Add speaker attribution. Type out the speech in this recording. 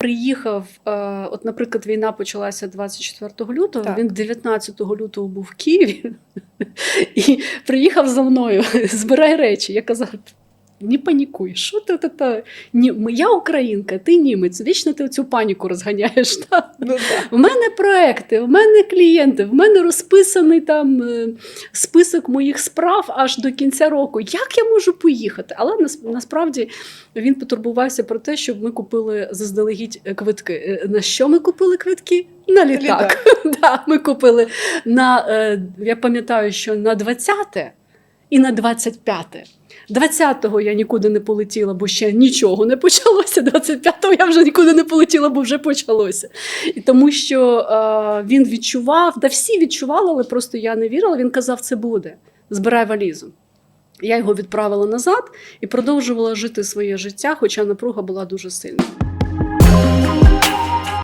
Speaker 1: приїхав, е, от, наприклад, війна почалася 24 лютого.
Speaker 2: Так.
Speaker 1: Він 19 лютого був в Києві і приїхав за мною. Збирай речі. Я казав. Не панікуй, що ти та? Ні, я українка, ти німець. Вічно ти цю паніку розганяєш. Та?
Speaker 2: Ну, да.
Speaker 1: В мене проекти, в мене клієнти, в мене розписаний там е, список моїх справ аж до кінця року. Як я можу поїхати? Але нас, насправді він потурбувався про те, щоб ми купили заздалегідь е, квитки. Е, На що ми купили квитки? На літак. да, ми купили на я пам'ятаю, що на 20 і на 25. 20-го я нікуди не полетіла, бо ще нічого не почалося. 25-го я вже нікуди не полетіла, бо вже почалося. І тому що е, він відчував, да всі відчували, але просто я не вірила. Він казав, це буде. Збирай валізу. Я його відправила назад і продовжувала жити своє життя, хоча напруга була дуже сильна.